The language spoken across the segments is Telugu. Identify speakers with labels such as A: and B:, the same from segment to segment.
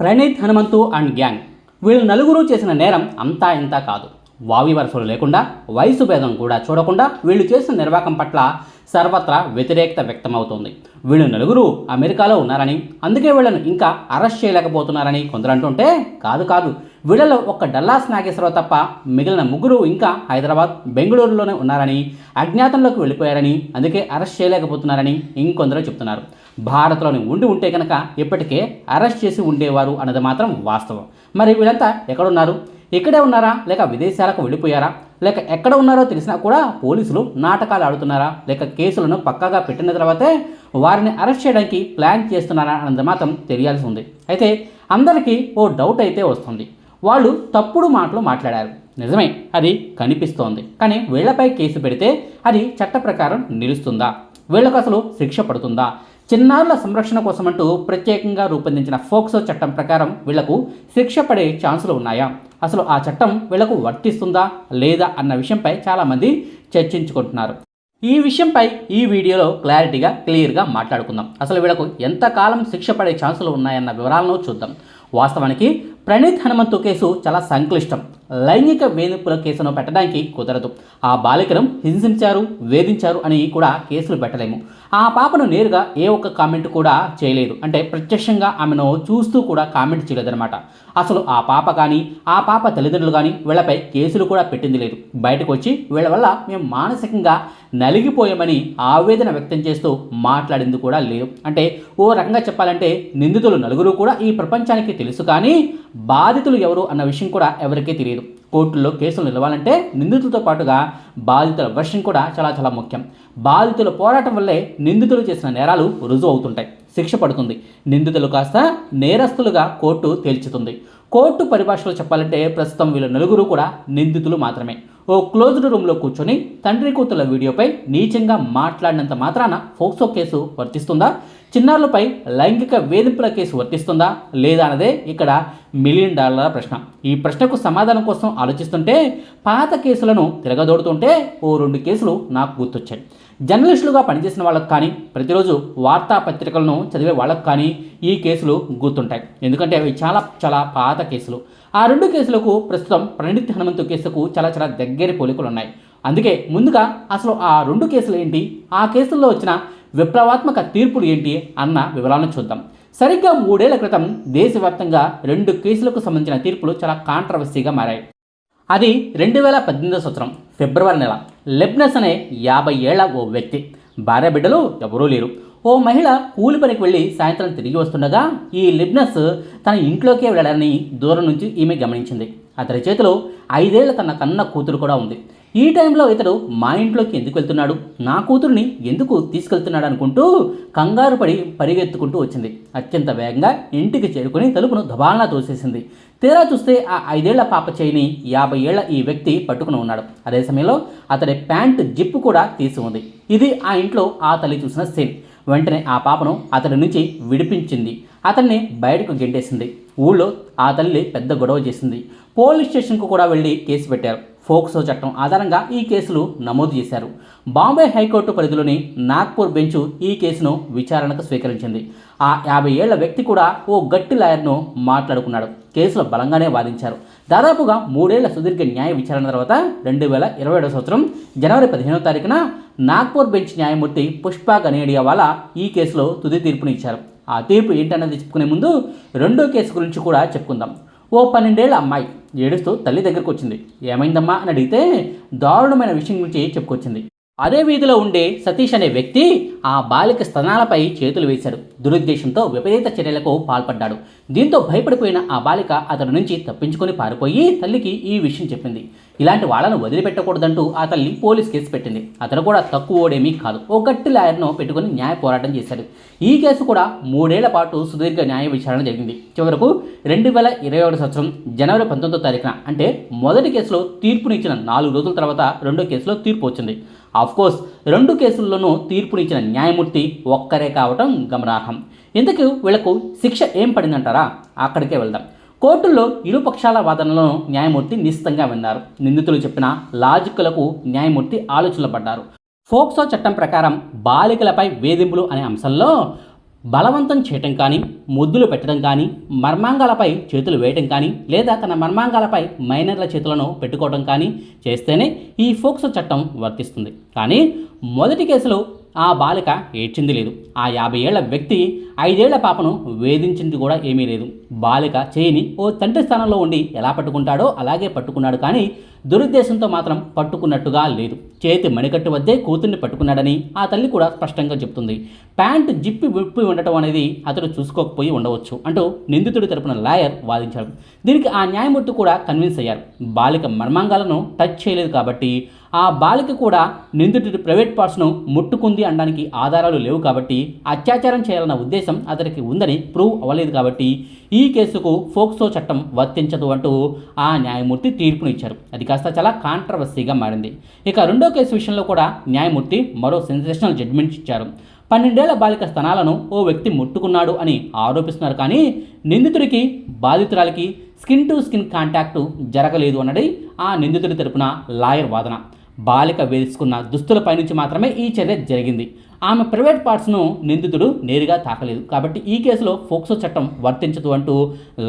A: Praneeth Hanumanthu and gang. వీళ్ళు నలుగురు చేసిన నేరం అంతా ఇంతా కాదు. వావి వరుసలు లేకుండా వయసు భేదం కూడా చూడకుండా వీళ్ళు చేసిన నిర్వాకం పట్ల సర్వత్రా వ్యతిరేకత వ్యక్తమవుతోంది. వీళ్ళు నలుగురు అమెరికాలో ఉన్నారని అందుకే వీళ్ళను ఇంకా అరెస్ట్ చేయలేకపోతున్నారని కొందరు అంటుంటే కాదు కాదు. వీళ్ళలో ఒక్క డల్లాస్ నాగేశ్వరరావు తప్ప మిగిలిన ముగ్గురు ఇంకా హైదరాబాద్ బెంగళూరులోనే ఉన్నారని అజ్ఞాతంలోకి వెళ్ళిపోయారని అందుకే అరెస్ట్ చేయలేకపోతున్నారని ఇంకొందరు చెప్తున్నారు. భారత్లోని ఉండి ఉంటే కనుక ఇప్పటికే అరెస్ట్ చేసి ఉండేవారు అన్నది మాత్రం వాస్తవం. మరి వీళ్ళంతా ఎక్కడున్నారు? ఇక్కడే ఉన్నారా? లేక విదేశాలకు వెళ్ళిపోయారా? లేక ఎక్కడ ఉన్నారో తెలిసినా కూడా పోలీసులు నాటకాలు ఆడుతున్నారా? లేక కేసులను పక్కాగా పెట్టిన తర్వాతే వారిని అరెస్ట్ చేయడానికి ప్లాన్ చేస్తున్నారా అన్నది మాత్రం తెలియాల్సి ఉంది. అయితే అందరికీ ఓ డౌట్ అయితే వస్తుంది. వాళ్ళు తప్పుడు మాటలు మాట్లాడారు. నిజమే అది కనిపిస్తోంది. కానీ వీళ్ళపై కేసు పెడితే అది చట్ట ప్రకారం నిలుస్తుందా? వీళ్ళకు అసలు శిక్ష పడుతుందా? చిన్నారుల సంరక్షణ కోసమంటూ ప్రత్యేకంగా రూపొందించిన ఫోక్సో చట్టం ప్రకారం వీళ్ళకు శిక్ష పడే ఛాన్సులు ఉన్నాయా? అసలు ఆ చట్టం వీళ్ళకు వర్తిస్తుందా లేదా అన్న విషయంపై చాలామంది చర్చించుకుంటున్నారు. ఈ విషయంపై ఈ వీడియోలో క్లారిటీగా క్లియర్గా మాట్లాడుకుందాం. అసలు వీళ్ళకు ఎంతకాలం శిక్ష పడే ఛాన్సులు ఉన్నాయన్న వివరాలను చూద్దాం. వాస్తవానికి ప్రణీత్ హనుమంతు కేసు చాలా సంక్లిష్టం. లైంగిక వేధింపుల కేసును పెట్టడానికి కుదరదు. ఆ బాలికను హింసించారు వేధించారు అని కూడా కేసులు పెట్టలేము. ఆ పాపను నేరుగా ఏ ఒక్క కామెంట్ కూడా చేయలేదు. అంటే ప్రత్యక్షంగా ఆమెను చూస్తూ కూడా కామెంట్ చేయలేదన్నమాట. అసలు ఆ పాప కానీ ఆ పాప తల్లిదండ్రులు కానీ వీళ్ళపై కేసులు కూడా పెట్టింది లేదు. బయటకు వచ్చి వీళ్ళ వల్ల మేము మానసికంగా నలిగిపోయామని ఆవేదన వ్యక్తం చేస్తూ మాట్లాడింది కూడా లేదు. అంటే ఓ రకంగా చెప్పాలంటే నిందితులు నలుగురు కూడా ఈ ప్రపంచానికి తెలుసు కానీ బాధితులు ఎవరు అన్న విషయం కూడా ఎవరికీ తెలియదు. కోర్టుల్లో కేసులు నిలవాలంటే నిందితులతో పాటుగా బాధితుల వర్షం కూడా చాలా చాలా ముఖ్యం. బాధితుల పోరాటం వల్లే నిందితులు చేసిన నేరాలు రుజువు అవుతుంటాయి. శిక్ష పడుతుంది. నిందితులు కాస్త నేరస్తులుగా కోర్టు తేల్చుతుంది. కోర్టు పరిభాషలో చెప్పాలంటే ప్రస్తుతం వీళ్ళు నలుగురు కూడా నిందితులు మాత్రమే. ఓ క్లోజ్డ్ రూమ్లో కూర్చొని తండ్రి కూతుల వీడియోపై నీచంగా మాట్లాడినంత మాత్రాన ఫోక్సో కేసు వర్తిస్తుందా? చిన్నారులపై లైంగిక వేధింపుల కేసు వర్తిస్తుందా లేదా అన్నదే ఇక్కడ మిలియన్ డాలర్ల ప్రశ్న. ఈ ప్రశ్నకు సమాధానం కోసం ఆలోచిస్తుంటే పాత కేసులను తిరగదోడుతుంటే ఓ రెండు కేసులు నాకు గుర్తొచ్చాయి. జర్నలిస్టులుగా పనిచేసిన వాళ్ళకు కానీ ప్రతిరోజు వార్తాపత్రికలను చదివే వాళ్ళకు కానీ ఈ కేసులు గుర్తుంటాయి. ఎందుకంటే అవి చాలా చాలా పాత కేసులు. ఆ రెండు కేసులకు ప్రస్తుతం ప్రణీత్ హనుమంతు కేసుకు చాలా చాలా దగ్గర పోలికలు ఉన్నాయి. అందుకే ముందుగా అసలు ఆ రెండు కేసులు ఏంటి? ఆ కేసుల్లో వచ్చిన విప్లవాత్మక తీర్పులు ఏంటి అన్న వివరాలను చూద్దాం. సరిగ్గా మూడేళ్ళ క్రితం దేశవ్యాప్తంగా రెండు కేసులకు సంబంధించిన తీర్పులు చాలా కాంట్రవర్సీగా మారాయి. అది రెండు వేల పద్దెనిమిదో సంవత్సరం ఫిబ్రవరి నెల. లెబ్నస్ అనే యాభై ఏళ్ళ ఓ వ్యక్తి. భార్య బిడ్డలు ఎవరూ లేరు. ఓ మహిళ కూలి పనికి వెళ్ళి సాయంత్రం తిరిగి వస్తుండగా ఈ లిబ్నస్ తన ఇంట్లోకే వెళ్ళడాన్ని దూరం నుంచి ఈమె గమనించింది. అతని చేతిలో ఐదేళ్ళ తన కన్న కూతురు కూడా ఉంది. ఈ టైంలో ఇతడు మా ఇంట్లోకి ఎందుకు వెళ్తున్నాడు? నా కూతుర్ని ఎందుకు తీసుకెళ్తున్నాడు అనుకుంటూ కంగారు పడి పరిగెత్తుకుంటూ వచ్చింది. అత్యంత వేగంగా ఇంటికి చేరుకుని తలుపును దబాలనా తోసేసింది. తీరా చూస్తే ఆ ఐదేళ్ళ పాప చేయిని యాభై ఏళ్ళ ఈ వ్యక్తి పట్టుకుని ఉన్నాడు. అదే సమయంలో అతడి ప్యాంటు జిప్పు కూడా తీసి ఉంది. ఇది ఆ ఇంట్లో ఆ తల్లి చూసిన సీన్. వెంటనే ఆ పాపను అతడి నుంచి విడిపించింది. అతన్ని బయటకు గెంటేసింది. ఊళ్ళో ఆ తల్లి పెద్ద గొడవ చేసింది. పోలీస్ స్టేషన్కు కూడా వెళ్ళి కేసు పెట్టారు. ఫోక్సో చట్టం ఆధారంగా ఈ కేసులు నమోదు చేశారు. బాంబే హైకోర్టు పరిధిలోని నాగ్పూర్ బెంచ్ ఈ కేసును విచారణకు స్వీకరించింది. ఆ యాభై ఏళ్ళ వ్యక్తి కూడా ఓ గట్టి లాయర్ను మాట్లాడుకున్నాడు. కేసులో బలంగానే వాదించారు. దాదాపుగా మూడేళ్ళ సుదీర్ఘ న్యాయ విచారణ తర్వాత రెండు వేల ఇరవై ఏడవ సంవత్సరం జనవరి పదిహేనవ తారీఖున నాగ్పూర్ బెంచ్ న్యాయమూర్తి పుష్ప గనేడియా వాళ్ళ ఈ కేసులో తుది తీర్పుని ఇచ్చారు. ఆ తీర్పు ఏంటన్నది చెప్పుకునే ముందు రెండో కేసు గురించి కూడా చెప్పుకుందాం. ఓ పన్నెండేళ్ళ అమ్మాయి ఏడుస్తూ తల్లి దగ్గరకు వచ్చింది ఏమైందమ్మా అని అడిగితే దారుణమైన విషయం గురించి చెప్పుకొచ్చింది. అదే వీధిలో ఉండే సతీష్ అనే వ్యక్తి ఆ బాలిక స్తనాలపై చేతులు వేశాడు. దురుద్దేశంతో విపరీత చర్యలకు పాల్పడ్డాడు. దీంతో భయపడిపోయిన ఆ బాలిక అతడి నుంచి తప్పించుకొని పారిపోయి తల్లికి ఈ విషయం చెప్పింది. ఇలాంటి వాళ్ళను వదిలిపెట్టకూడదంటూ ఆ తల్లి పోలీస్ కేసు పెట్టింది. అతను కూడా తక్కువ ఓడేమీ కాదు. ఓ గట్టి లాయర్ను పెట్టుకుని న్యాయ పోరాటం చేశాడు. ఈ కేసు కూడా మూడేళ్ళ పాటు సుదీర్ఘ న్యాయ విచారణ జరిగింది. చివరకు రెండు వేల ఇరవై ఒకటి సంవత్సరం జనవరి పంతొమ్మిదో తారీఖున అంటే మొదటి కేసులో తీర్పునిచ్చిన నాలుగు రోజుల తర్వాత రెండో కేసులో తీర్పు వచ్చింది. కోర్స్ రెండు కేసుల్లోనూ తీర్పునిచ్చిన న్యాయమూర్తి ఒక్కరే కావటం గమనార్హం. ఇందుకు వీళ్ళకు శిక్ష ఏం పడిందంటారా? అక్కడికే వెళ్దాం. కోర్టుల్లో ఇరుపక్షాల వాదనలను న్యాయమూర్తి నిశ్చితంగా విన్నారు. నిందితులు చెప్పిన లాజిక్లకు న్యాయమూర్తి ఆలోచనలు పడ్డారు. ఫోక్సో చట్టం ప్రకారం బాలికలపై వేధింపులు అనే అంశంలో బలవంతం చేయటం కానీ ముద్దులు పెట్టడం కానీ మర్మాంగాలపై చేతులు వేయటం కానీ లేదా తన మర్మాంగాలపై మైనర్ల చేతులను పెట్టుకోవడం కానీ చేస్తేనే ఈ ఫోక్సో చట్టం వర్తిస్తుంది. కానీ మొదటి కేసులో ఆ బాలిక ఏడ్చింది లేదు. ఆ యాభై ఏళ్ళ వ్యక్తి ఐదేళ్ళ పాపను వేధించింది కూడా ఏమీ లేదు. బాలిక చేయిని ఓ తండ్రి స్థానంలో ఉండి ఎలా పట్టుకుంటాడో అలాగే పట్టుకున్నాడు కానీ దురుద్దేశంతో మాత్రం పట్టుకున్నట్టుగా లేదు. చేతి మణికట్టు వద్దే కూతుర్ని పట్టుకున్నాడని ఆ తల్లి కూడా స్పష్టంగా చెప్తుంది. ప్యాంటు జిప్పి విప్పి ఉండటం అనేది అతడు చూసుకోకపోయి ఉండవచ్చు అంటూ నిందితుడి తరపున లాయర్ వాదించాడు దీనికి ఆ న్యాయమూర్తి కూడా కన్విన్స్ అయ్యారు. బాలిక మర్మాంగాలను టచ్ చేయలేదు కాబట్టి ఆ బాలిక కూడా నిందితుడి ప్రైవేట్ పార్ట్స్ను ముట్టుకుంది అనడానికి ఆధారాలు లేవు కాబట్టి అత్యాచారం చేయాలన్న ఉద్దేశం అతనికి ఉందని ప్రూవ్ అవ్వలేదు కాబట్టి ఈ కేసుకు ఫోక్సో చట్టం వర్తించదు అంటూ ఆ న్యాయమూర్తి తీర్పునిచ్చారు అది కాస్త చాలా కాంట్రవర్సీగా మారింది. ఇక రెండో కేసు విషయంలో కూడా న్యాయమూర్తి మరో సెన్సేషనల్ జడ్జిమెంట్ ఇచ్చారు. పన్నెండేళ్ళ బాలిక స్థానాలను ఓ వ్యక్తి ముట్టుకున్నాడు అని ఆరోపిస్తున్నారు కానీ నిందితుడికి బాధితురాలికి స్కిన్ టు స్కిన్ కాంటాక్టు జరగలేదు అన్నది ఆ నిందితుడి తరపున లాయర్ వాదన. బాలిక వేసుకున్న దుస్తులపై నుంచి మాత్రమే ఈ చర్య జరిగింది. ఆమె ప్రైవేట్ పార్ట్స్ను నిందితుడు నేరుగా తాకలేదు. కాబట్టి ఈ కేసులో ఫోక్సో చట్టం వర్తించదు అంటూ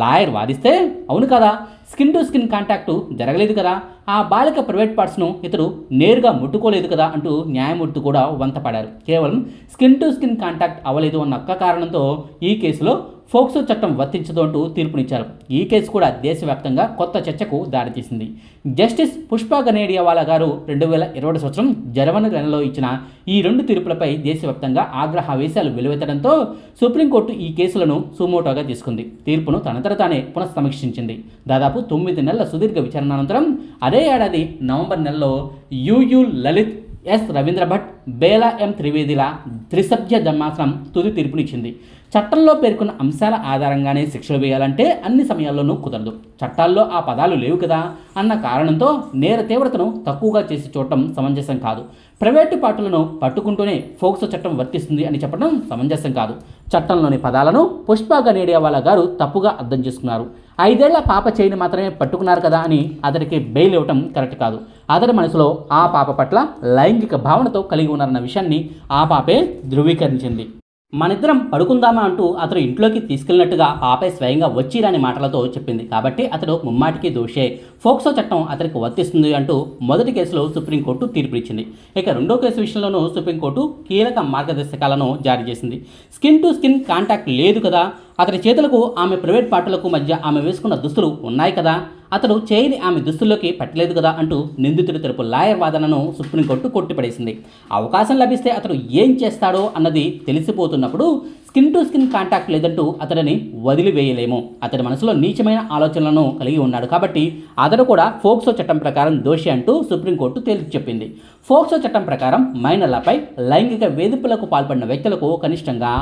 A: లాయర్ వాదిస్తే అవును కదా స్కిన్ టు స్కిన్ కాంటాక్టు జరగలేదు కదా ఆ బాలిక ప్రైవేట్ పార్ట్స్ను ఇతడు నేరుగా ముట్టుకోలేదు కదా అంటూ న్యాయమూర్తి కూడా వంతపడారు. కేవలం స్కిన్ టు స్కిన్ కాంటాక్ట్ అవ్వలేదు అన్న ఒక్క కారణంతో ఈ కేసులో ఫోక్సో చట్టం వర్తించదు అంటూ తీర్పునిచ్చారు. ఈ కేసు కూడా దేశవ్యాప్తంగా కొత్త చర్చకు దారితీసింది. జస్టిస్ పుష్ప గనేడియావాలా గారు రెండు వేల ఇరవై సంవత్సరం జర్మన్ నెలలో ఇచ్చిన ఈ రెండు తీర్పులపై దేశవ్యాప్తంగా ఆగ్రహావేశాలు వెలువెత్తడంతో సుప్రీంకోర్టు ఈ కేసులను సుమోటోగా తీసుకుంది. తీర్పును తనంతట తానే పునఃసమీక్షించింది. దాదాపు తొమ్మిది నెలల సుదీర్ఘ విచారణ అనంతరం అదే ఏడాది నవంబర్ నెలలో U U Lalit S Ravindra Bhat Bela M త్రివేదిల త్రిసభ్య ధర్మాసనం తుది తీర్పునిచ్చింది. చట్టంలో పేర్కొన్న అంశాల ఆధారంగానే శిక్షలు వేయాలంటే అన్ని సమయాల్లోనూ కుదరదు. చట్టాల్లో ఆ పదాలు లేవు కదా అన్న కారణంతో నేర తీవ్రతను తక్కువగా చేసి చూడటం సమంజసం కాదు. ప్రైవేటు పార్టులను పట్టుకుంటూనే ఫోక్సో చట్టం వర్తిస్తుంది అని చెప్పడం సమంజసం కాదు. చట్టంలోని పదాలను పుష్ప గనేడియావాలా గారు తప్పుగా అర్థం చేసుకున్నారు. ఐదేళ్ళ పాప చేయిని మాత్రమే పట్టుకున్నారు కదా అని అతడికి బెయిల్ ఇవ్వటం కరెక్ట్ కాదు. అతడి మనసులో ఆ పాప పట్ల లైంగిక భావనతో కలిగి ఉన్నారన్న విషయాన్ని ఆ పాపే ధృవీకరించింది. మనిద్దరం పడుకుందామా అంటూ అతను ఇంట్లోకి తీసుకెళ్ళినట్టుగా ఆపై స్వయంగా వచ్చిరాని మాటలతో చెప్పింది. కాబట్టి అతడు ముమ్మాటికి దోషే. ఫోక్సో చట్టం అతనికి వర్తిస్తుంది అంటూ మొదటి కేసులో సుప్రీంకోర్టు తీర్పునిచ్చింది. ఇక రెండో కేసు విషయంలోనూ సుప్రీంకోర్టు కీలక మార్గదర్శకాలను జారీ చేసింది. స్కిన్ టు స్కిన్ కాంటాక్ట్ లేదు కదా. అతని చేతులకు ఆమె ప్రైవేట్ పార్టులకు మధ్య ఆమె వేసుకున్న దుస్తులు ఉన్నాయి కదా. అతడు చేయిని ఆమె దుస్తుల్లోకి పెట్టలేదు కదా అంటూ నిందితుడి తరపు లాయర్ వాదనను సుప్రీంకోర్టు కొట్టిపడేసింది. అవకాశం లభిస్తే అతడు ఏం చేస్తాడో అన్నది తెలిసిపోతున్నప్పుడు స్కిన్ టు స్కిన్ కాంటాక్ట్ లేదంటూ అతడిని వదిలివేయలేము. అతడి మనసులో నీచమైన ఆలోచనలను కలిగి ఉన్నాడు కాబట్టి అతడు కూడా ఫోక్సో చట్టం ప్రకారం దోషి అంటూ సుప్రీంకోర్టు తేల్చి చెప్పింది. ఫోక్సో చట్టం ప్రకారం మైనర్లపై లైంగిక వేధింపులకు పాల్పడిన వ్యక్తులకు కనిష్టంగా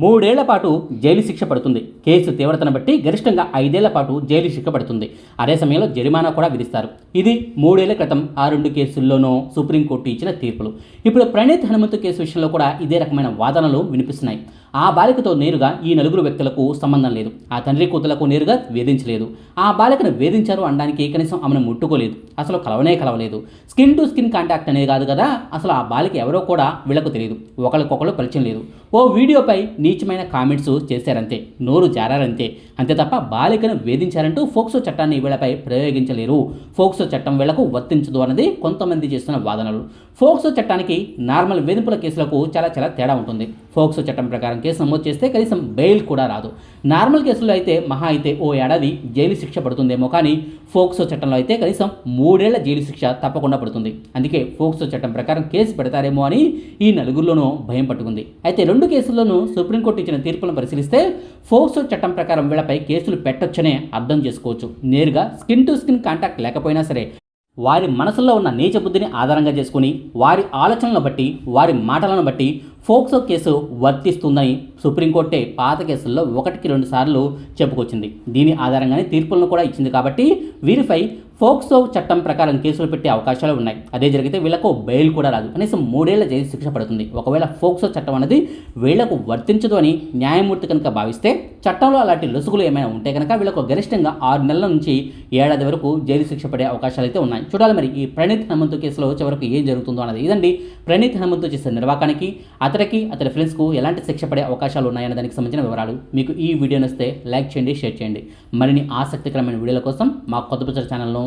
A: మూడేళ్ళ పాటు జైలు శిక్ష పడుతుంది. కేసు తీవ్రతను బట్టి గరిష్టంగా ఐదేళ్ళ పాటు జైలు శిక్ష పడుతుంది. అదే సమయంలో జరిమానా కూడా విధిస్తారు. ఇది మూడేళ్ళ క్రితం ఆ రెండు కేసుల్లోనూ సుప్రీంకోర్టు ఇచ్చిన తీర్పులు. ఇప్పుడు ప్రణీత్ హనుమంతు కేసు విషయంలో కూడా ఇదే రకమైన వాదనలు వినిపిస్తున్నాయి. ఆ బాలికతో నేరుగా ఈ నలుగురు వ్యక్తులకు సంబంధం లేదు. ఆ తండ్రి కూతులకు నేరుగా వేధించలేదు. ఆ బాలికను వేధించారు అనడానికి కనీసం ఆమెను ముట్టుకోలేదు. అసలు కలవనే కలవలేదు. స్కిన్ టు స్కిన్ కాంటాక్ట్ అనేది కాదు కదా అసలు ఆ బాలిక ఎవరో కూడా వీళ్ళకు తెలియదు ఒకరికొకరు పరిచయం లేదు. ఓ వీడియోపై నీచమైన కామెంట్స్ చేశారంతే. నోరు జారారంతే. అంతే తప్ప బాలికను వేధించారంటూ ఫోక్సో చట్టాన్ని వీళ్ళపై ప్రయోగించలేరు. ఫోక్సో చట్టం వీళ్ళకు వర్తించదు అన్నది కొంతమంది చేస్తున్న వాదనలు. ఫోక్సో చట్టానికి నార్మల్ వేధింపుల కేసులకు చాలా చాలా తేడా ఉంటుంది. ఫోక్సో చట్టం ప్రకారం కేసు నమోదు చేస్తే కనీసం బెయిల్ కూడా రాదు. నార్మల్ కేసులో అయితే మహా అయితే ఓ ఏడాది జైలు శిక్ష పడుతుందేమో కానీ ఫోక్సో చట్టంలో అయితే కనీసం మూడేళ్ళ జైలు శిక్ష తప్పకుండా పడుతుంది. అందుకే ఫోక్సో చట్టం ప్రకారం కేసు పెడతారేమో అని ఈ నలుగురిలోనూ భయం పట్టుకుంది. అయితే రెండు కేసుల్లోనూ సుప్రీంకోర్టు ఇచ్చిన తీర్పులను పరిశీలిస్తే ఫోక్సో చట్టం ప్రకారం వీళ్ళపై కేసులు పెట్టొచ్చనే అర్థం చేసుకోవచ్చు. నేరుగా స్కిన్ టు స్కిన్ కాంటాక్ట్ లేకపోయినా సరే వారి మనసులో ఉన్న నీచ బుద్ధిని ఆధారంగా చేసుకుని వారి ఆలోచనలను బట్టి వారి మాటలను బట్టి ఫోక్సో కేసు వర్తిస్తుందని సుప్రీంకోర్టే పాత కేసుల్లో ఒకటికి రెండు సార్లు చెప్పుకొచ్చింది. దీని ఆధారంగానే తీర్పులను కూడా ఇచ్చింది కాబట్టి వీరిపై ఫోక్సో చట్టం ప్రకారం కేసులు పెట్టే అవకాశాలు ఉన్నాయి. అదే జరిగితే వీళ్ళకు బెయిల్ కూడా రాదు. కనీసం మూడేళ్ళ జైలు శిక్ష పడుతుంది. ఒకవేళ ఫోక్సో చట్టం అనేది వీళ్ళకు వర్తించదు అని న్యాయమూర్తి కనుక భావిస్తే చట్టంలో అలాంటి లొసుగులు ఏమైనా ఉంటే కనుక వీళ్ళకు గరిష్టంగా ఆరు నెలల నుంచి ఏడాది వరకు జైలు శిక్ష పడే అవకాశాలు అయితే ఉన్నాయి. చూడాలి మరి ఈ ప్రణీత్ హనుమంతు కేసులో చివరకు ఏం జరుగుతుందో అన్నది. ఇదండి ప్రణీత్ హనుమంతు చేసిన నిర్వాకానికి అతడికి అతడి ఫ్రెండ్స్కు ఎలాంటి శిక్ష పడే అవకాశాలు ఉన్నాయనే దానికి సంబంధించిన వివరాలు మీకు ఈ వీడియో నచ్చితే లైక్ చేయండి షేర్ చేయండి. మరిన్ని ఆసక్తికరమైన వీడియోల కోసం మా కొత్త పిక్చర్ ఛానల్ను